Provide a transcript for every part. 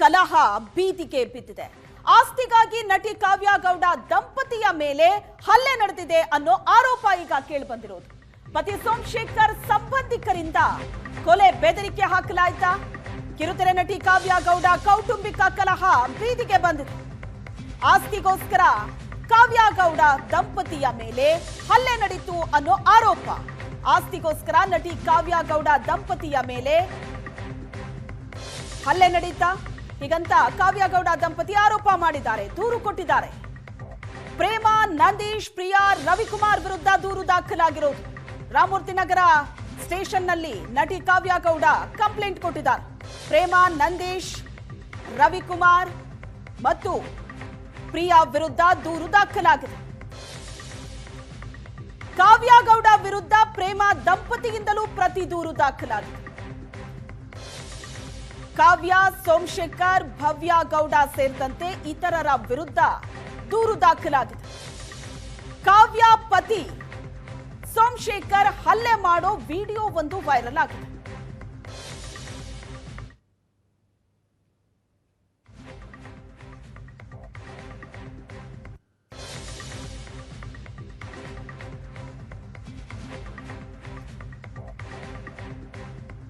ಕಲಹ ಬೀದಿಗೆ ಬಿದ್ದಿದೆ. ಆಸ್ತಿಗಾಗಿ ನಟಿ ಕಾವ್ಯ ಗೌಡ ದಂಪತಿಯ ಮೇಲೆ ಹಲ್ಲೆ ನಡೆದಿದೆ ಅನ್ನೋ ಆರೋಪ ಈಗ ಕೇಳಿಬಂದಿರೋದು. ಪತಿ ಸೋಮಶೇಖರ್ ಸಂಬಂಧಿಕರಿಂದ ಕೊಲೆ ಬೆದರಿಕೆ ಹಾಕಲಾಯ್ತಾ. ಕಿರುತೆರೆ ನಟಿ ಕಾವ್ಯ ಗೌಡ ಕೌಟುಂಬಿಕ ಕಲಹ ಬೀದಿಗೆ ಬಂದಿದೆ. ಆಸ್ತಿಗೋಸ್ಕರ ಕಾವ್ಯ ಗೌಡ ದಂಪತಿಯ ಮೇಲೆ ಹಲ್ಲೆ ನಡೀತು ಅನ್ನೋ ಆರೋಪ. ಆಸ್ತಿಗೋಸ್ಕರ ನಟಿ ಕಾವ್ಯ ಗೌಡ ದಂಪತಿಯ ಮೇಲೆ ಹಲ್ಲೆ ನಡೀತಾ ಹೀಗಂತ ಕಾವ್ಯಗೌಡ ದಂಪತಿ ಆರೋಪ ಮಾಡಿದ್ದಾರೆ, ದೂರು ಕೊಟ್ಟಿದ್ದಾರೆ. ಪ್ರೇಮ, ನಂದೀಶ್, ಪ್ರಿಯಾ, ರವಿಕುಮಾರ್ ವಿರುದ್ಧ ದೂರು ದಾಖಲಾಗಿರೋದು ರಾಮೂರ್ತಿ ನಗರ ಸ್ಟೇಷನ್ನಲ್ಲಿ ನಟಿ ಕಾವ್ಯಗೌಡ ಕಂಪ್ಲೇಂಟ್ ಕೊಟ್ಟಿದ್ದಾರೆ. ಪ್ರೇಮ, ನಂದೀಶ್, ರವಿಕುಮಾರ್ ಮತ್ತು ಪ್ರಿಯಾ ವಿರುದ್ಧ ದೂರು ದಾಖಲಾಗಿದೆ. ಕಾವ್ಯಗೌಡ ವಿರುದ್ಧ ಪ್ರೇಮ ದಂಪತಿಯಿಂದಲೂ ಪ್ರತಿ ದೂರು ದಾಖಲಾಗಿದೆ. ಕಾವ್ಯ, ಸೋಮಶೇಖರ್, ಭವ್ಯ ಗೌಡ ಸೇರಿದಂತೆ ಇತರರ ವಿರುದ್ಧ ದೂರು ದಾಖಲಾಗಿದೆ. ಕಾವ್ಯ ಪತಿ ಸೋಮಶೇಖರ್ ಹಲ್ಲೆ ಮಾಡೋ ವಿಡಿಯೋ ಒಂದು ವೈರಲ್ ಆಗಿದೆ.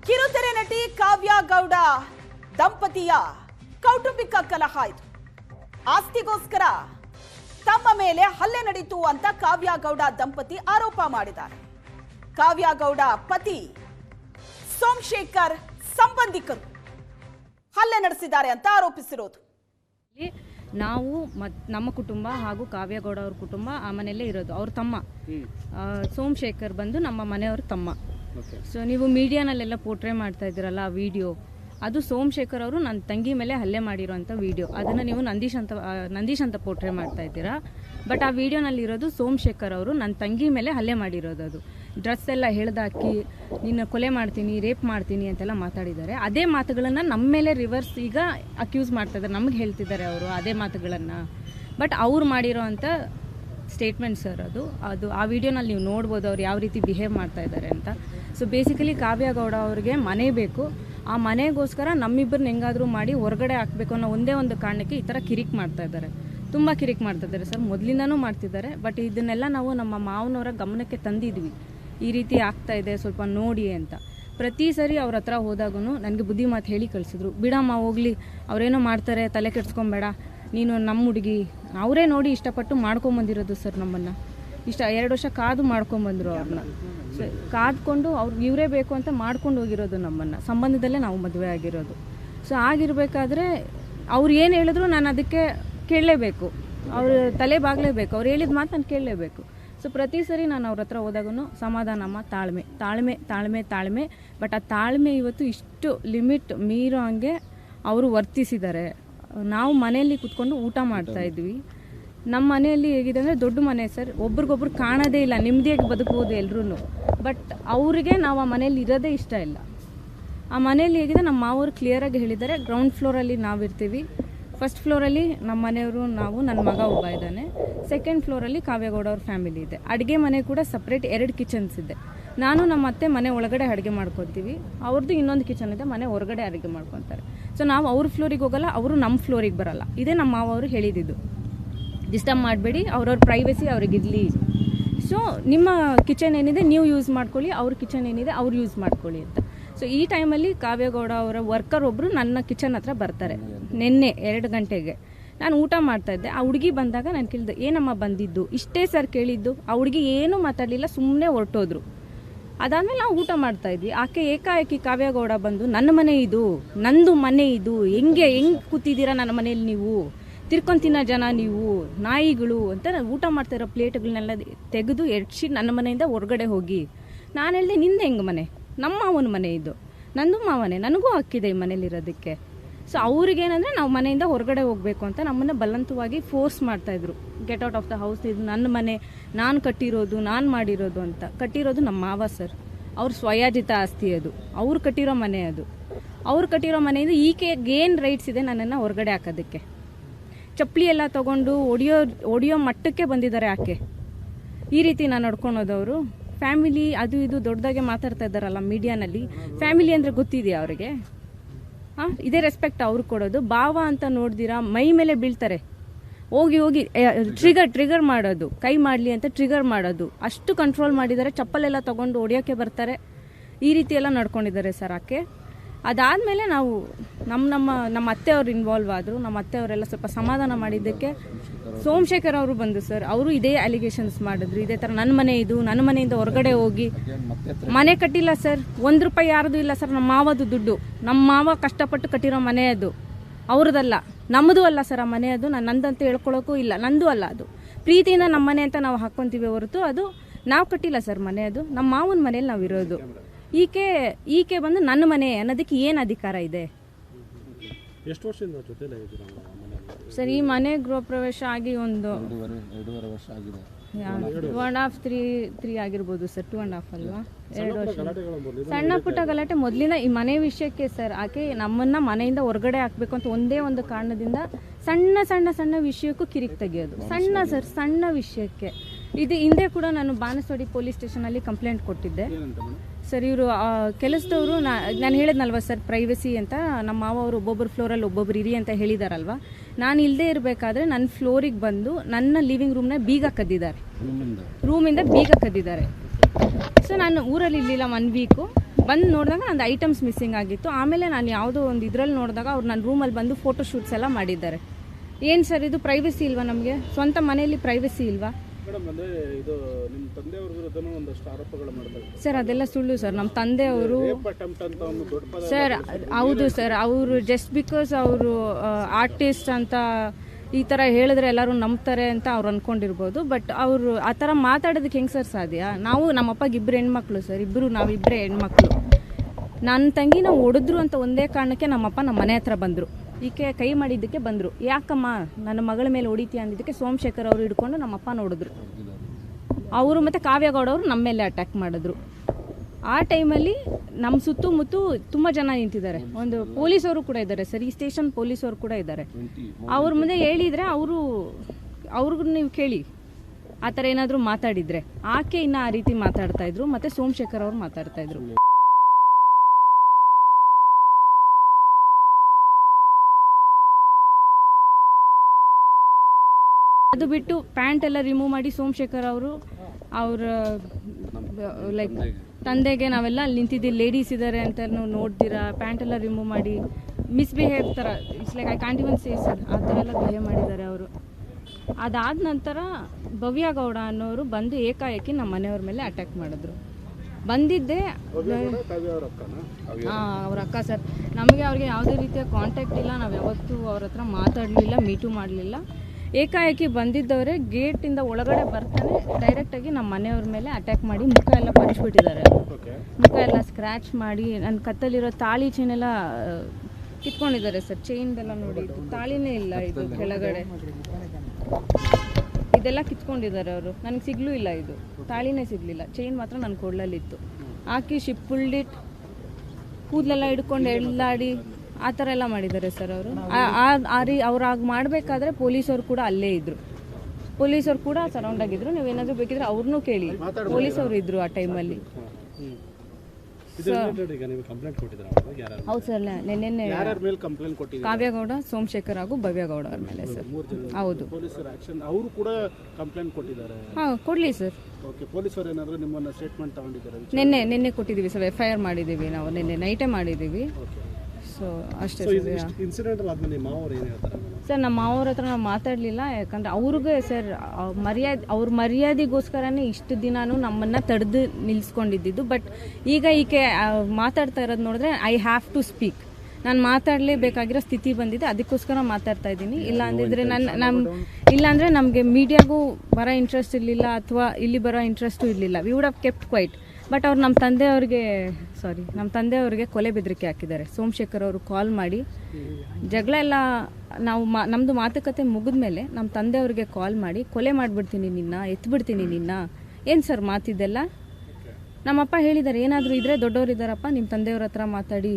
ಕಿರುತೆರೆ ನಟಿ ಕಾವ್ಯ ಗೌಡ ದಂಪತಿಯ ಕೌಟುಂಬಿಕ ಕಲಹ ಇದು. ಆಸ್ತಿಗೋಸ್ಕರ ತಮ್ಮ ಮೇಲೆ ಹಲ್ಲೆ ನಡೀತು ಅಂತ ಕಾವ್ಯಾಗೌಡ ದಂಪತಿ ಆರೋಪ ಮಾಡಿದ್ದಾರೆ. ಕಾವ್ಯಾಗೌಡ ಪತಿ ಸೋಮಶೇಖರ್ ಸಂಬಂಧಿಕರು ಹಲ್ಲೆ ನಡೆಸಿದ್ದಾರೆ ಅಂತ ಆರೋಪಿಸಿರೋದು. ಇಲ್ಲಿ ನಾವು ಮತ್ ನಮ್ಮ ಕುಟುಂಬ ಹಾಗೂ ಕಾವ್ಯಗೌಡ ಅವ್ರ ಕುಟುಂಬ ಆ ಮನೆಯಲ್ಲೇ ಇರೋದು ಅವ್ರ ತಮ್ಮ. ಸೋಮಶೇಖರ್ ಬಂದು ನಮ್ಮ ಮನೆಯವ್ರ ತಮ್ಮ. ಸೊ ನೀವು ಮೀಡಿಯಾನಲ್ಲೆಲ್ಲ ಪೋರ್ಟ್ರೇ ಮಾಡ್ತಾ ಇದ್ದೀರಲ್ಲ ಆ ವಿಡಿಯೋ ಅದು ಸೋಮಶೇಖರ್ ಅವರು ನನ್ನ ತಂಗಿ ಮೇಲೆ ಹಲ್ಲೆ ಮಾಡಿರೋಂಥ ವಿಡಿಯೋ. ಅದನ್ನು ನೀವು ನಂದೀಶ್ ಅಂತ ನಂದೀಶ್ ಅಂತ ಪೋರ್ಟ್ರೇ ಮಾಡ್ತಾ ಇದ್ದೀರಾ? ಬಟ್ ಆ ವಿಡಿಯೋನಲ್ಲಿ ಇರೋದು ಸೋಮಶೇಖರ್ ಅವರು ನನ್ನ ತಂಗಿ ಮೇಲೆ ಹಲ್ಲೆ ಮಾಡಿರೋದು ಅದು. ಡ್ರೆಸ್ ಎಲ್ಲ ಹೇಳ್ದಾಕಿ, ನಿನ್ನ ಕೊಲೆ ಮಾಡ್ತೀನಿ ರೇಪ್ ಮಾಡ್ತೀನಿ ಅಂತೆಲ್ಲ ಮಾತಾಡಿದ್ದಾರೆ. ಅದೇ ಮಾತುಗಳನ್ನು ನಮ್ಮ ಮೇಲೆ ರಿವರ್ಸ್ ಈಗ ಅಕ್ಯೂಸ್ ಮಾಡ್ತಾ ಇದ್ದಾರೆ. ನಮ್ಗೆ ಹೇಳ್ತಿದ್ದಾರೆ ಅವರು ಅದೇ ಮಾತುಗಳನ್ನು. ಬಟ್ ಅವ್ರು ಮಾಡಿರೋ ಅಂಥ ಸ್ಟೇಟ್ಮೆಂಟ್ ಸರ್ ಅದು. ಅದು ಆ ವಿಡಿಯೋನಲ್ಲಿ ನೀವು ನೋಡ್ಬೋದು ಅವ್ರು ಯಾವ ರೀತಿ ಬಿಹೇವ್ ಮಾಡ್ತಾ ಇದ್ದಾರೆ ಅಂತ. ಸೊ ಬೇಸಿಕಲಿ ಕಾವ್ಯ ಗೌಡ ಅವ್ರಿಗೆ ಮನೆ ಬೇಕು. ಆ ಮನೆಗೋಸ್ಕರ ನಮ್ಮಿಬ್ಬರನ್ನ ಹೆಂಗಾದರೂ ಮಾಡಿ ಹೊರಗಡೆ ಹಾಕಬೇಕು ಅನ್ನೋ ಒಂದೇ ಒಂದು ಕಾರಣಕ್ಕೆ ಈ ಥರ ಕಿರಿಕ್ ಮಾಡ್ತಾ ಇದ್ದಾರೆ. ತುಂಬ ಕಿರಿಕ್ ಮಾಡ್ತಾ ಇದ್ದಾರೆ ಸರ್. ಮೊದಲಿಂದನೂ ಮಾಡ್ತಿದ್ದಾರೆ. ಬಟ್ ಇದನ್ನೆಲ್ಲ ನಾವು ನಮ್ಮ ಮಾವನವರ ಗಮನಕ್ಕೆ ತಂದಿದ್ವಿ. ಈ ರೀತಿ ಆಗ್ತಾ ಇದೆ, ಸ್ವಲ್ಪ ನೋಡಿ ಅಂತ. ಪ್ರತಿ ಸರಿ ಅವ್ರ ಹತ್ರ ಹೋದಾಗೂ ನನಗೆ ಬುದ್ಧಿ ಮಾತು ಹೇಳಿ ಕಳಿಸಿದ್ರು. ಬಿಡಮ್ಮ ಹೋಗ್ಲಿ. ಅವರೇನೋ ಮಾಡ್ತಾರೆ, ತಲೆ ಕೆಡ್ಸ್ಕೊಂಬೇಡ. ನೀನು ನಮ್ಮ ಹುಡುಗಿ. ಅವರೇ ನೋಡಿ ಇಷ್ಟಪಟ್ಟು ಮಾಡ್ಕೊಂಬಂದಿರೋದು ಸರ್ ನಮ್ಮನ್ನು. ಇಷ್ಟ ಎರಡು ವರ್ಷ ಕಾದು ಮಾಡ್ಕೊಂಬಂದರು ಅವ್ರನ್ನ. ಕಾದ್ಕೊಂಡು ಅವ್ರು ಇವರೇ ಬೇಕು ಅಂತ ಮಾಡ್ಕೊಂಡು ಹೋಗಿರೋದು ನಮ್ಮನ್ನು. ಸಂಬಂಧದಲ್ಲೇ ನಾವು ಮದುವೆ ಆಗಿರೋದು. ಸೊ ಆಗಿರಬೇಕಾದ್ರೆ ಅವ್ರು ಏನು ಹೇಳಿದ್ರು ನಾನು ಅದಕ್ಕೆ ಕೇಳಲೇಬೇಕು. ಅವ್ರ ತಲೆ ಬಾಗಲೇಬೇಕು. ಅವ್ರು ಹೇಳಿದ ಮಾತು ನಾನು ಕೇಳಲೇಬೇಕು. ಸೊ ಪ್ರತಿ ಸರಿ ನಾನು ಅವ್ರ ಹತ್ರ ಹೋದಾಗೂ ಸಮಾಧಾನಮ್ಮ ತಾಳ್ಮೆ. ತಾಳ್ಮೆ ತಾಳ್ಮೆ ತಾಳ್ಮೆ. ಬಟ್ ಆ ತಾಳ್ಮೆ ಇವತ್ತು ಇಷ್ಟು ಲಿಮಿಟ್ ಮೀರೋ ಹಂಗೆ ಅವರು ವರ್ತಿಸಿದ್ದಾರೆ ನಾವು ಮನೆಯಲ್ಲಿ ಕುತ್ಕೊಂಡು ಊಟ ಮಾಡ್ತಾ ಇದ್ವಿ. ನಮ್ಮ ಮನೆಯಲ್ಲಿ ಹೇಗಿದೆ ಅಂದರೆ ದೊಡ್ಡ ಮನೆ ಸರ್. ಒಬ್ರಿಗೊಬ್ರು ಕಾಣೋದೇ ಇಲ್ಲ, ನೆಮ್ಮದಿಯಾಗಿ ಬದುಕ್ಬೋದು ಎಲ್ಲರೂ ಬಟ್ ಅವರಿಗೆ ನಾವು ಆ ಮನೇಲಿ ಇರೋದೇ ಇಷ್ಟ ಇಲ್ಲ. ಆ ಮನೆಯಲ್ಲಿ ಹೇಗಿದೆ, ನಮ್ಮ ಮಾವರು ಕ್ಲಿಯರಾಗಿ ಹೇಳಿದ್ದಾರೆ ಗ್ರೌಂಡ್ ಫ್ಲೋರಲ್ಲಿ ನಾವಿರ್ತೀವಿ ಫಸ್ಟ್ ಫ್ಲೋರಲ್ಲಿ ನಮ್ಮ ಮನೆಯವರು, ನಾವು ನನ್ನ ಮಗ ಒಬ್ಬ ಇದ್ದಾನೆ. ಸೆಕೆಂಡ್ ಫ್ಲೋರಲ್ಲಿ ಕಾವ್ಯಗೌಡ ಅವ್ರ ಫ್ಯಾಮಿಲಿ ಇದೆ. ಅಡುಗೆ ಮನೆ ಕೂಡ ಸಪ್ರೇಟ್ ಎರಡು ಕಿಚನ್ಸ್ ಇದೆ. ನಾನು ನಮ್ಮ ಅತ್ತೆ ಮನೆ ಒಳಗಡೆ ಅಡುಗೆ ಮಾಡ್ಕೊತೀವಿ. ಅವ್ರದ್ದು ಇನ್ನೊಂದು ಕಿಚನ್ ಇದೆ, ಮನೆ ಹೊರಗಡೆ ಅಡುಗೆ ಮಾಡ್ಕೊತಾರೆ. ಸೊ ನಾವು ಅವ್ರ ಫ್ಲೋರಿಗೆ ಹೋಗಲ್ಲ, ಅವರು ನಮ್ಮ ಫ್ಲೋರಿಗೆ ಬರಲ್ಲ. ಇದೇ ನಮ್ಮ ಮಾವ ಅವರು ಹೇಳಿದ್ದು. ಡಿಸ್ಟರ್ಬ್ ಮಾಡಬೇಡಿ, ಅವ್ರವ್ರ ಪ್ರೈವಸಿ ಅವ್ರಿಗಿರಲಿ ಸೊ ನಿಮ್ಮ ಕಿಚನ್ ಏನಿದೆ, ನೀವು ಯೂಸ್ ಮಾಡ್ಕೊಳ್ಳಿ, ಅವ್ರ ಕಿಚನ್ ಏನಿದೆ, ಅವ್ರು ಯೂಸ್ ಮಾಡ್ಕೊಳ್ಳಿ ಅಂತ. ಸೊ ಈ ಟೈಮಲ್ಲಿ ಕಾವ್ಯಗೌಡ ಅವರ ವರ್ಕರ್ ಒಬ್ಬರು ನನ್ನ ಕಿಚನ್ ಹತ್ರ ಬರ್ತಾರೆ. ನಿನ್ನೆ, ಎರಡು ಗಂಟೆಗೆ. ನಾನು ಊಟ ಮಾಡ್ತಾ ಇದ್ದೆ. ಆ ಹುಡುಗಿ ಬಂದಾಗ ನಾನು ಕೇಳಿದೆ, ಏನಮ್ಮ ಬಂದಿದ್ದು? ಇಷ್ಟೇ ಸರ್ ಕೇಳಿದ್ದು. ಆ ಹುಡುಗಿ ಏನೂ ಮಾತಾಡಲಿಲ್ಲ ಸುಮ್ಮನೆ ಹೊರಟೋದ್ರು. ಅದಾದಮೇಲೆ ನಾವು ಊಟ ಮಾಡ್ತಾ ಇದ್ವಿ. ಆಕೆ ಏಕಾಏಕಿ ಕಾವ್ಯಗೌಡ ಬಂದು, ನನ್ನ ಮನೆ ಇದು, ನಂದು ಮನೆ ಇದು, ಹೆಂಗೆ ಹೆಂಗೆ ಕೂತಿದ್ದೀರಾ ನನ್ನ ಮನೇಲಿ ನೀವು? ತಿರ್ಕೊಂಡ್ ತಿನ್ನೋ ಜನ ನೀವು, ನಾಯಿಗಳು ಅಂತ ನಾನು ಊಟ ಮಾಡ್ತಾ ಇರೋ ಪ್ಲೇಟ್ಗಳನ್ನೆಲ್ಲ ತೆಗೆದು ಎಡ್ಸಿ ನನ್ನ ಮನೆಯಿಂದ ಹೊರಗಡೆ ಹೋಗಿ. ನಾನು ಹೇಳಿದೆ, ನಿಂದ ಹೆಂಗೆ ಮನೆ? ನಮ್ಮ ಮಾವನ ಮನೆ ಇದು. ನಂದು ಮಾವನೆ, ನನಗೂ ಹಕ್ಕಿದೆ ಈ ಮನೇಲಿರೋದಕ್ಕೆ ಸೊ ಅವ್ರಿಗೇನಂದರೆ ನಾವು ಮನೆಯಿಂದ ಹೊರಗಡೆ ಹೋಗಬೇಕು ಅಂತ ನಮ್ಮನ್ನು ಬಲವಂತವಾಗಿ ಫೋರ್ಸ್ ಮಾಡ್ತಾಯಿದ್ರು get out of the house, ಇದು ನನ್ನ ಮನೆ, ನಾನು ಕಟ್ಟಿರೋದು, ನಾನು ಮಾಡಿರೋದು ಅಂತ. ಕಟ್ಟಿರೋದು ನಮ್ಮ ಮಾವ ಸರ್. ಅವ್ರ ಸ್ವಯಾಜಿತ ಆಸ್ತಿ ಅದು. ಅವ್ರು ಕಟ್ಟಿರೋ ಮನೆ ಅದು. ಅವ್ರು ಕಟ್ಟಿರೋ ಮನೆಯಿಂದ ಈಕೆಗೇನು ರೈಟ್ಸ್ ಇದೆ ನನ್ನನ್ನು ಹೊರಗಡೆ ಹಾಕೋದಕ್ಕೆ. ಚಪ್ಪಲಿ ಎಲ್ಲ ತಗೊಂಡು ಒಡಿಯೋ ಒಡಿಯೋ ಮಟ್ಟಕ್ಕೆ ಬಂದಿದ್ದಾರೆ ಆಕೆ. ಈ ರೀತಿ ನಾನು ನಡ್ಕೊಳೋದವರು ಫ್ಯಾಮಿಲಿ ಅದು ಇದು ದೊಡ್ಡದಾಗೆ ಮಾತಾಡ್ತಾ ಇದ್ದಾರಲ್ಲ ಮೀಡಿಯಾನಲ್ಲಿ. ಫ್ಯಾಮಿಲಿ ಅಂದರೆ ಗೊತ್ತಿದೆಯಾ ಅವರಿಗೆ? ಹಾಂ, ಇದೇ ರೆಸ್ಪೆಕ್ಟ್ ಅವ್ರು ಕೊಡೋದು. ಭಾವ ಅಂತ ನೋಡ್ದಿರಾ, ಮೈ ಮೇಲೆ ಬೀಳ್ತಾರೆ. ಹೋಗಿ ಹೋಗಿ ಟ್ರಿಗರ್ ಟ್ರಿಗರ್ ಮಾಡೋದು. ಕೈ ಮಾಡಲಿ ಅಂತ ಟ್ರಿಗರ್ ಮಾಡೋದು. ಅಷ್ಟು ಕಂಟ್ರೋಲ್ ಮಾಡಿದ್ದಾರೆ. ಚಪ್ಪಲೆಲ್ಲ ತೊಗೊಂಡು ಹೊಡಿಯೋಕ್ಕೆ ಬರ್ತಾರೆ. ಈ ರೀತಿ ಎಲ್ಲ ನಡ್ಕೊಂಡಿದ್ದಾರೆ ಸರ್ ಆಕೆ. ಅದಾದಮೇಲೆ ನಾವು ನಮ್ಮ ನಮ್ಮ ನಮ್ಮ ಅತ್ತೆಯವರು ಇನ್ವಾಲ್ವ್ ಆದರು, ನಮ್ಮ ಅತ್ತೆಯವರೆಲ್ಲ ಸ್ವಲ್ಪ ಸಮಾಧಾನ ಮಾಡಿದ್ದಕ್ಕೆ ಸೋಮಶೇಖರ್ ಅವರು ಬಂದರು ಸರ್. ಅವರು ಇದೇ ಅಲಿಗೇಷನ್ಸ್ ಮಾಡಿದ್ರು. ಇದೇ ಥರ ನನ್ನ ಮನೆ ಇದು ನನ್ನ ಮನೆಯಿಂದ ಹೊರಗಡೆ ಹೋಗಿ. ಮನೆ ಕಟ್ಟಿಲ್ಲ ಸರ್. ಒಂದು ರೂಪಾಯಿ ಯಾರ್ದು ಇಲ್ಲ ಸರ್. ನಮ್ಮ ಮಾವದು ದುಡ್ಡು. ನಮ್ಮ ಮಾವ ಕಷ್ಟಪಟ್ಟು ಕಟ್ಟಿರೋ ಮನೆ ಅದು. ಅವ್ರದ್ದಲ್ಲ ನಮ್ಮದು ಅಲ್ಲ ಸರ್ ಆ ಮನೆ ಅದು. ನಾನು ನಂದಂತ ಹೇಳ್ಕೊಳೋಕ್ಕೂ ಇಲ್ಲ. ನಂದು ಅಲ್ಲ ಅದು. ಪ್ರೀತಿಯಿಂದ ನಮ್ಮ ಮನೆ ಅಂತ ನಾವು ಹಾಕ್ಕೊತೀವಿ ಹೊರತು ಅದು ನಾವು ಕಟ್ಟಿಲ್ಲ ಸರ್ ಮನೆ ಅದು. ನಮ್ಮ ಮಾವನ ಮನೇಲಿ ನಾವು ಇರೋದು. ಈಕೆ ಈಕೆ ಬಂದು ನನ್ನ ಮನೆ ಅನ್ನೋದಕ್ಕೆ ಏನು ಅಧಿಕಾರ ಇದೆ? ಎಷ್ಟು ವರ್ಷದಿಂದ ಜೊತೆಲೇ ಇದ್ದೀರಾ ಮನೆಯಲ್ಲಿ ಸರ್ ಈ ಮನೆ ಗೃಹ ಪ್ರವೇಶ ಆಗಿ ಒಂದು ಎರಡೂವರೆ ಎರಡೂವರೆ ವರ್ಷ ಆಗಿದೆ. Two and half three three ಆಗಿರ್ಬೋದು ಸರ್ ಟೂ ಆ್ಯಂಡ್ ಹಾಫ್ ಅಲ್ವಾ? ಎರಡು ವರ್ಷ. ಗಲಾಟೆಗಳು ಸಣ್ಣ ಪುಟ್ಟ ಗಲಾಟೆ ಮೊದಲಿನ ಈ ಮನೆ ವಿಷಯಕ್ಕೆ ಸರ್ ಆಕೆ ನಮ್ಮನ್ನ ಮನೆಯಿಂದ ಹೊರಗಡೆ ಹಾಕ್ಬೇಕು ಅಂತ ಒಂದೇ ಒಂದು ಕಾರಣದಿಂದ ಸಣ್ಣ ಸಣ್ಣ ಸಣ್ಣ ವಿಷಯಕ್ಕೂ ಕಿರಿಕ್ ತೆಗೆಯೋದು. ಸಣ್ಣ ಸರ್ ಸಣ್ಣ ವಿಷಯಕ್ಕೆ. ಇದು ಹಿಂದೆ ಕೂಡ ನಾನು ಬಾನಸವಾಡಿ ಪೊಲೀಸ್ ಸ್ಟೇಷನಲ್ಲಿ ಕಂಪ್ಲೇಂಟ್ ಕೊಟ್ಟಿದ್ದೆ. ಸರ್, ಇವರು ಕೆಲಸದವರು ನಾನು ಹೇಳಿದ್ನಲ್ವ ಸರ್ ಪ್ರೈವಸಿ ಅಂತ ನಮ್ಮ ಮಾವ ಅವರು ಒಬ್ಬೊಬ್ಬರು ಫ್ಲೋರಲ್ಲಿ ಒಬ್ಬೊಬ್ರು ಇರಿ ಅಂತ ಹೇಳಿದಾರಲ್ವ? ನಾನು ಇಲ್ಲದೆ ಇರಬೇಕಾದ್ರೆ ನನ್ನ ಫ್ಲೋರಿಗೆ ಬಂದು ನನ್ನ ಲಿವಿಂಗ್ ರೂಮ್ನ ಬೀಗ ಕದ್ದಿದ್ದಾರೆ. ರೂಮಿಂದ ಬೀಗ ಕದ್ದಿದ್ದಾರೆ. ಸೊ ನಾನು ಊರಲ್ಲಿ ಇರಲಿಲ್ಲ ಒನ್ ವೀಕು ಬಂದು ನೋಡಿದಾಗ ನಂದು ಐಟಮ್ಸ್ ಮಿಸ್ಸಿಂಗ್ ಆಗಿತ್ತು. ಆಮೇಲೆ ನಾನು ಯಾವುದೋ ಒಂದು ಇದರಲ್ಲಿ ನೋಡಿದಾಗ ಅವ್ರು ನನ್ನ ರೂಮಲ್ಲಿ ಬಂದು ಫೋಟೋ ಶೂಟ್ಸ್ ಎಲ್ಲ ಮಾಡಿದ್ದಾರೆ. ಏನು ಸರ್ ಇದು ಪ್ರೈವಸಿ ಇಲ್ವಾ ನಮಗೆ? ಸ್ವಂತ ಮನೆಯಲ್ಲಿ ಪ್ರೈವಸಿ ಇಲ್ವಾ? ಸರ್ ಅದೆಲ್ಲ ಸುಳ್ಳು ಸರ್. ನಮ್ಮ ತಂದೆಯವರು ದೊಡ್ಡ ಪದ ಸರ್ ಹೌದು ಸರ್. ಅವರು ಜಸ್ಟ್ ಬಿಕಾಸ್ ಅವರು ಆರ್ಟಿಸ್ಟ್ ಅಂತ ಈ ಥರ ಹೇಳಿದ್ರೆ ಎಲ್ಲರೂ ನಂಬ್ತಾರೆ ಅಂತ ಅವ್ರು ಅನ್ಕೊಂಡಿರ್ಬೋದು. ಬಟ್ ಅವರು ಆ ಥರ ಮಾತಾಡೋದಕ್ಕೆ ಹೆಂಗೆ ಸರ್ ಸಾಧ್ಯ? ನಾವು ನಮ್ಮಪ್ಪಗೆ ಇಬ್ಬರು ಹೆಣ್ಮಕ್ಳು ಸರ್. ಇಬ್ಬರು ನಾವಿಬ್ಬರೇ ಹೆಣ್ಮಕ್ಳು. ನನ್ನ ತಂಗಿನ ಹೊಡೆದ್ರು ಅಂತ ಒಂದೇ ಕಾರಣಕ್ಕೆ ನಮ್ಮಪ್ಪ ನಮ್ಮ ಮನೆ ಹತ್ರ ಬಂದರು. ಈಕೆ ಕೈ ಮಾಡಿದ್ದಕ್ಕೆ ಬಂದರು. ಯಾಕಮ್ಮ? ನನ್ನ ಮಗಳ ಮೇಲೆ ಹೊಡಿತೀಯ ಅಂದಿದ್ದಕ್ಕೆ ಸೋಮಶೇಖರ್ ಅವರು ಹಿಡ್ಕೊಂಡು ನಮ್ಮಪ್ಪ ನೋಡಿದ್ರು. ಅವರು ಮತ್ತು ಕಾವ್ಯಗೌಡ ಅವರು ನಮ್ಮ ಮೇಲೆ ಅಟ್ಯಾಕ್ ಮಾಡಿದ್ರು. ಆ ಟೈಮಲ್ಲಿ ನಮ್ಮ ಸುತ್ತಮುತ್ತು ತುಂಬ ಜನ ನಿಂತಿದ್ದಾರೆ. ಒಂದು ಪೊಲೀಸವರು ಕೂಡ ಇದ್ದಾರೆ. ಸರ್, ಈ ಸ್ಟೇಷನ್ ಪೊಲೀಸವರು ಕೂಡ ಇದ್ದಾರೆ. ಅವ್ರ ಮುಂದೆ ಹೇಳಿದರೆ ಅವರು, ಅವ್ರಿಗೂ ನೀವು ಕೇಳಿ. ಆ ಥರ ಏನಾದರೂ ಮಾತಾಡಿದರೆ. ಆಕೆ ಇನ್ನು ಆ ರೀತಿ ಮಾತಾಡ್ತಾ ಇದ್ರು, ಮತ್ತು ಸೋಮಶೇಖರ್ ಅವರು ಮಾತಾಡ್ತಾ ಅದು ಬಿಟ್ಟು ಪ್ಯಾಂಟ್ ಎಲ್ಲ ರಿಮೂವ್ ಮಾಡಿ ಸೋಮಶೇಖರ್ ಅವರು ಅವ್ರ ಲೈಕ್ ತಂದೆಗೆ ನಾವೆಲ್ಲ ಅಲ್ಲಿ ನಿಂತಿದ್ದೀವಿ. ಲೇಡೀಸ್ ಇದ್ದಾರೆ ಅಂತ ನೋಡ್ತೀರಾ? ಪ್ಯಾಂಟ್ ಎಲ್ಲ ರಿಮೂವ್ ಮಾಡಿ ಮಿಸ್ಬಿಹೇವ್ ಥರ it's like I can't even say sir ಆ ಥರ ಎಲ್ಲ ಬಿಹೇವ್ ಮಾಡಿದ್ದಾರೆ ಅವರು. ಅದಾದ ನಂತರ ಭವ್ಯ ಗೌಡ ಅನ್ನೋರು ಬಂದು ಏಕಾಏಕಿ ನಮ್ಮ ಮನೆಯವ್ರ ಮೇಲೆ ಅಟ್ಯಾಕ್ ಮಾಡಿದ್ರು. ಬಂದಿದ್ದೆ ಹಾಂ ಅವ್ರ ಅಕ್ಕ. ಸರ್ ನಮಗೆ ಅವ್ರಿಗೆ ಯಾವುದೇ ರೀತಿಯ ಕಾಂಟ್ಯಾಕ್ಟ್ ಇಲ್ಲ. ನಾವು ಯಾವತ್ತೂ ಅವ್ರ ಹತ್ರ ಮಾತಾಡಲಿಲ್ಲ ಮೀಟು ಮಾಡಲಿಲ್ಲ. ಏಕಾಏಕಿ ಬಂದಿದ್ದವರೇ ಗೇಟಿಂದ ಒಳಗಡೆ ಬರ್ತಾನೆ ಡೈರೆಕ್ಟಾಗಿ ನಮ್ಮ ಮನೆಯವ್ರ ಮೇಲೆ ಅಟ್ಯಾಕ್ ಮಾಡಿ ಮುಖ ಎಲ್ಲ ಪರಿಸ್ಬಿಟ್ಟಿದ್ದಾರೆ ಮುಖ ಎಲ್ಲ ಸ್ಕ್ರ್ಯಾಚ್ ಮಾಡಿ ನನ್ನ ಕತ್ತಲ್ಲಿರೋ ತಾಳಿ ಚೈನ್ ಎಲ್ಲ ಕಿತ್ಕೊಂಡಿದ್ದಾರೆ ಸರ್ ಚೈನ್ದೆಲ್ಲ ನೋಡಿ ಇದು ತಾಳಿನೇ ಇಲ್ಲ ಇದು ಕೆಳಗಡೆ. ಇದೆಲ್ಲ ಕಿತ್ಕೊಂಡಿದ್ದಾರೆ ಅವರು. ನನಗೆ ಸಿಗ್ಲೂ ಇಲ್ಲ ಇದು. ತಾಳಿನೇ ಸಿಗ್ಲಿಲ್ಲ. ಚೈನ್ ಮಾತ್ರ ನನ್ನ ಕೊಡ್ಲಲ್ಲಿತ್ತು. ಹಾಕಿ ಇಟ್ ಕೂದಲೆಲ್ಲ ಹಿಡ್ಕೊಂಡು ಎಳ್ಳಾಡಿ ಆ ಥರ ಎಲ್ಲ ಮಾಡಿದ್ದಾರೆ ಸರ್ ಅವರು. ಅವ್ರು ಆಗ ಮಾಡಬೇಕಾದ್ರೆ ಪೊಲೀಸರು ಕೂಡ ಅಲ್ಲೇ ಇದ್ರು. ಪೊಲೀಸರು ಕೂಡ ಸರೌಂಡ್ ಆಗಿದ್ರು. ನೀವೇನಾದರೂ ಬೇಕಿದ್ರೆ ಅವ್ರನ್ನೂ ಕೇಳಿ. ಪೊಲೀಸವರು ಇದ್ರು ಆ ಟೈಮಲ್ಲಿ ನೀವು ಹೌದು ಸರ್ ನೆನ್ನೆ ಕಾವ್ಯಗೌಡ ಸೋಮಶೇಖರ್ ಹಾಗೂ ಭವ್ಯಗೌಡ ಅವ್ರ ಮೇಲೆ ಸರ್. ಹೌದು. ಅವರು ಕೂಡ ಕಂಪ್ಲೇಂಟ್ ಕೊಟ್ಟಿದ್ದಾರೆ. ಹಾಂ ಕೊಡಲಿ ಸರ್. ಓಕೆ ಪೊಲೀಸರು ಏನಾದರೂ ನಿಮ್ಮನ್ನ ಸ್ಟೇಟ್ಮೆಂಟ್ ತಗೊಂಡಿದ್ದಾರೆ? ನಿನ್ನೆ ನಿನ್ನೆ ಕೊಟ್ಟಿದ್ದೀವಿ ಸರ್. ಎಫ್ ಐ ಆರ್ ಮಾಡಿದ್ದೀವಿ ನಾವು. ನಿನ್ನೆ ನೈಟೇ ಮಾಡಿದ್ದೀವಿ. ಸೊ ಅಷ್ಟೇ ಸರ್ ಇನ್ಸಿಡೆಂಟ್ ಆದ್ಮೇಲೆ ನಿಮ್ಮ ಮಾವರು ಏನು ಹೇಳ್ತಾರೆ? ಸರ್ ನಮ್ಮ ಮಾವರ ಹತ್ರ ನಾವು ಮಾತಾಡಲಿಲ್ಲ ಯಾಕಂದ್ರೆ ಅವ್ರಿಗೆ ಸರ್ ಮರ್ಯಾದೆ ಅವ್ರ ಮರ್ಯಾದೆಗೋಸ್ಕರನೇ ಇಷ್ಟು ದಿನಾನು ನಮ್ಮನ್ನು ತಡೆದು ನಿಲ್ಲಿಸ್ಕೊಂಡಿದ್ದು ಬಟ್ ಈಗ ಈಕೆ ಆ, ಮಾತಾಡ್ತಾ ಇರೋದು ನೋಡಿದ್ರೆ ಐ ಹ್ಯಾವ್ ಟು ಸ್ಪೀಕ್ ನಾನು ಮಾತಾಡಲೇಬೇಕಾಗಿರೋ ಸ್ಥಿತಿ ಬಂದಿದೆ ಅದಕ್ಕೋಸ್ಕರ ಮಾತಾಡ್ತಾ ಇದ್ದೀನಿ. ಇಲ್ಲ ಅಂದಿದ್ರೆ ನನ್ನ ನಮ್ಮ ಇಲ್ಲಾಂದರೆ ನಮಗೆ ಮೀಡಿಯಾಗೂ ಬರೋ ಇಂಟ್ರೆಸ್ಟ್ ಇರಲಿಲ್ಲ ಅಥವಾ ಇಲ್ಲಿ ಬರೋ ಇಂಟ್ರೆಸ್ಟು ಇರಲಿಲ್ಲ. We would have kept quiet but ಅವ್ರು ನಮ್ಮ ತಂದೆಯವ್ರಿಗೆ ಸಾರಿ ನಮ್ಮ ತಂದೆಯವ್ರಿಗೆ ಕೊಲೆ ಬೆದರಿಕೆ ಹಾಕಿದ್ದಾರೆ. ಸೋಮಶೇಖರ್ ಅವರು ಕಾಲ್ ಮಾಡಿ, ಜಗಳ ಎಲ್ಲ ನಾವು ಮಾ ನಮ್ಮದು ಮಾತುಕತೆ ಮುಗಿದ್ಮೇಲೆ ನಮ್ಮ ತಂದೆಯವ್ರಿಗೆ ಕಾಲ್ ಮಾಡಿ, ಕೊಲೆ ಮಾಡಿಬಿಡ್ತೀನಿ ನಿನ್ನ, ಎತ್ಬಿಡ್ತೀನಿ ನಿನ್ನ, ಏನು ಸರ್ ಮಾತಿದ್ದೆಲ್ಲ ನಮ್ಮಪ್ಪ ಹೇಳಿದ್ದಾರೆ, ಏನಾದರೂ ಇದ್ರೆ ದೊಡ್ಡವರು ಇದ್ದಾರಪ್ಪ ನಿಮ್ಮ ತಂದೆಯವ್ರ ಹತ್ರ ಮಾತಾಡಿ.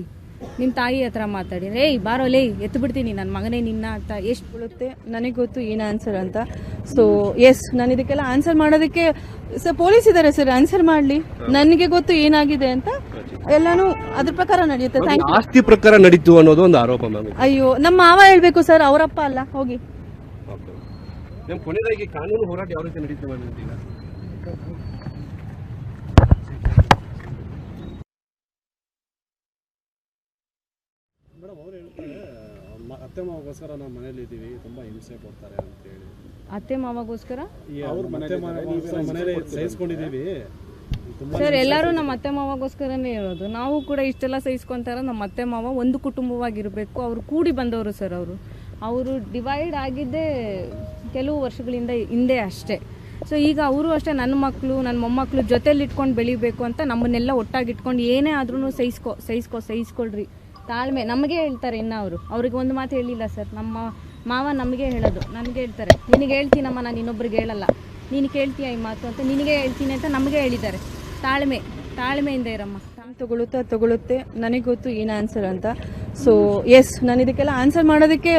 ನಿಮ್ಮ ತಾಯಿ ಹತ್ರ ಮಾತಾಡಿ. ಏಯ್ ಬಾರೋ ಲೇ ಎತ್ತು ಬಿಡ್ತೀನಿ ನನ್ನ ಮಗನೇ ನಿನ್ನ ಅಂತ ಎಷ್ಟು ಬೀಳುತ್ತೆ? ನನಗೆ ಗೊತ್ತು ಏನು ಆನ್ಸರ್ ಅಂತ. ಸೊ ಎಸ್ ನಾನು ಇದಕ್ಕೆಲ್ಲ ಆನ್ಸರ್ ಮಾಡೋದಕ್ಕೆ ಸರ್ ಪೊಲೀಸ್ ಇದ್ದಾರೆ ಸರ್ ಆನ್ಸರ್ ಮಾಡಲಿ. ನನಗೆ ಗೊತ್ತು ಏನಾಗಿದೆ ಅಂತ. ಎಲ್ಲಾನು ಅದ್ರ ಪ್ರಕಾರ ನಡೆಯುತ್ತೆ. ಥ್ಯಾಂಕ್ ಯು ಆಸ್ತಿ ಪ್ರಕಾರ ನಡೀತು ಅನ್ನೋದು ಒಂದು ಆರೋಪ ಮ್ಯಾಮ್. ಅಯ್ಯೋ ನಮ್ಮ ಮಾವ ಹೇಳ್ಬೇಕು ಸರ್ ಅವರಪ್ಪ ಅಲ್ಲ. ಹೋಗಿ. ಕೊನೆಯದಾಗಿ ಕಾನೂನು ಹೋರಾಟ ಯಾವ ರೀತಿ ನಡೀತು ಮ್ಯಾಮ್ ಈಗ ಮೇಡಮ್ ಅವ್ರು ಹೇಳ್ತಾರೆ ಮ- ಅತ್ತೆ ಮಾವಗೋಸ್ಕರ ನಾವು ಮನೇಲಿ ಇದ್ದೀವಿ ತುಂಬಾ ಹಿಂಸೆ ಕೊಡ್ತಾರೆ ಅಂತ ಹೇಳಿ. ಅತ್ತೆ ಮಾವಗೋಸ್ಕರ? ಅವ್ರ ಮತ್ತೆ ಮನೇಲಿ ಸಹಿಸ್ಕೊಂಡಿದ್ದೀವಿ. ತುಂಬಾ ಸರ್ ಎಲ್ಲರೂ ನಮ್ಮ ಅತ್ತೆ ಮಾವಗೋಸ್ಕರನೇ ಇರೋದು ನಾವು ಕೂಡ ಇಷ್ಟೆಲ್ಲ ಸಹಿಸ್ಕೊಂತಾರ ನಮ್ಮ ಅತ್ತೆ ಮಾವ ಒಂದು ಕುಟುಂಬವಾಗಿರಬೇಕು. ಅವರು ಕೂಡಿ ಬಂದವರು ಸರ್ ಅವರು. ಅವರು ಡಿವೈಡ್ ಆಗಿದ್ದೇ ಕೆಲವು ವರ್ಷಗಳಿಂದ ಹಿಂದೆ ಅಷ್ಟೇ. ಸೊ ಈಗ ಅವರು ಅಷ್ಟೇ ನನ್ನ ಮಕ್ಕಳು ನನ್ನ ಮೊಮ್ಮಕ್ಕಳು ಜೊತೆಲಿ ಇಟ್ಕೊಂಡು ಬೆಳಿಬೇಕು ಅಂತ ನಮ್ಮನ್ನೆಲ್ಲ ಒಟ್ಟಾಗಿ ಇಟ್ಕೊಂಡು ಏನೇ ಆದ್ರೂ ಸಹಿಸ್ಕೊ ಸಹಿಸ್ಕೊ ಸಹಿಸ್ಕೊಳ್ರಿ. ತಾಳ್ಮೆ ನಮಗೆ ಹೇಳ್ತಾರೆ ಇನ್ನು ಅವರು. ಅವ್ರಿಗೆ ಒಂದು ಮಾತು ಹೇಳಿಲ್ಲ ಸರ್. ನಮ್ಮ ಮಾವ ನಮಗೆ ಹೇಳೋದು. ನನಗೆ ಹೇಳ್ತಾರೆ. ನಿನಗೆ ಹೇಳ್ತೀನಮ್ಮ ನಾನು ಇನ್ನೊಬ್ರಿಗೆ ಹೇಳಲ್ಲ. ನೀನು ಕೇಳ್ತೀಯ ಈ ಮಾತು ಅಂತ ನಿನಗೆ ಹೇಳ್ತೀನಿ ಅಂತ ನಮಗೆ ಹೇಳಿದ್ದಾರೆ. ತಾಳ್ಮೆ ತಾಳ್ಮೆಯಿಂದ ಇರಮ್ಮ. ತಗೊಳುತ್ತಾ ತಗೊಳುತ್ತೆ ನನಗೆ ಗೊತ್ತು ಏನು ಆನ್ಸರ್ ಅಂತ. ಸೊ ಎಸ್ ನಾನು ಇದಕ್ಕೆಲ್ಲ ಆನ್ಸರ್ ಮಾಡೋದಕ್ಕೆ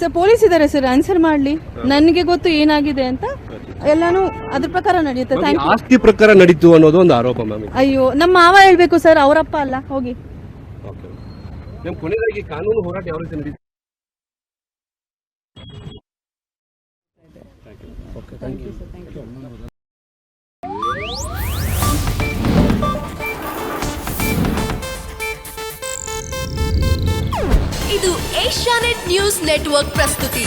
ಸರ್ ಪೊಲೀಸ್ ಇದ್ದಾರೆ ಸರ್ ಆನ್ಸರ್ ಮಾಡಲಿ. ನನಗೆ ಗೊತ್ತು ಏನಾಗಿದೆ ಅಂತ ಎಲ್ಲಾನು ಅದ್ರ ಪ್ರಕಾರ ನಡೆಯುತ್ತೆ. ಥ್ಯಾಂಕ್ ಯು ಆಸ್ತಿ ಪ್ರಕಾರ ನಡೀತು ಅನ್ನೋದು ಒಂದು ಆರೋಪ ಮ್ಯಾಮ್ ಅಯ್ಯೋ ನಮ್ಮ ಮಾವ ಹೇಳ್ಬೇಕು ಸರ್ ಅವರಪ್ಪ ಅಲ್ಲ. ಹೋಗಿ. ನಮ್ಮ ಕೊನೆಯದಾಗಿ ಕಾನೂನು ಹೋರಾಟ ಯಾವ ರೀತಿ ಯು ಇದು ಏಷ್ಯಾನೆಟ್ ನ್ಯೂಸ್ ನೆಟ್ವರ್ಕ್ ಪ್ರಸ್ತುತಿ.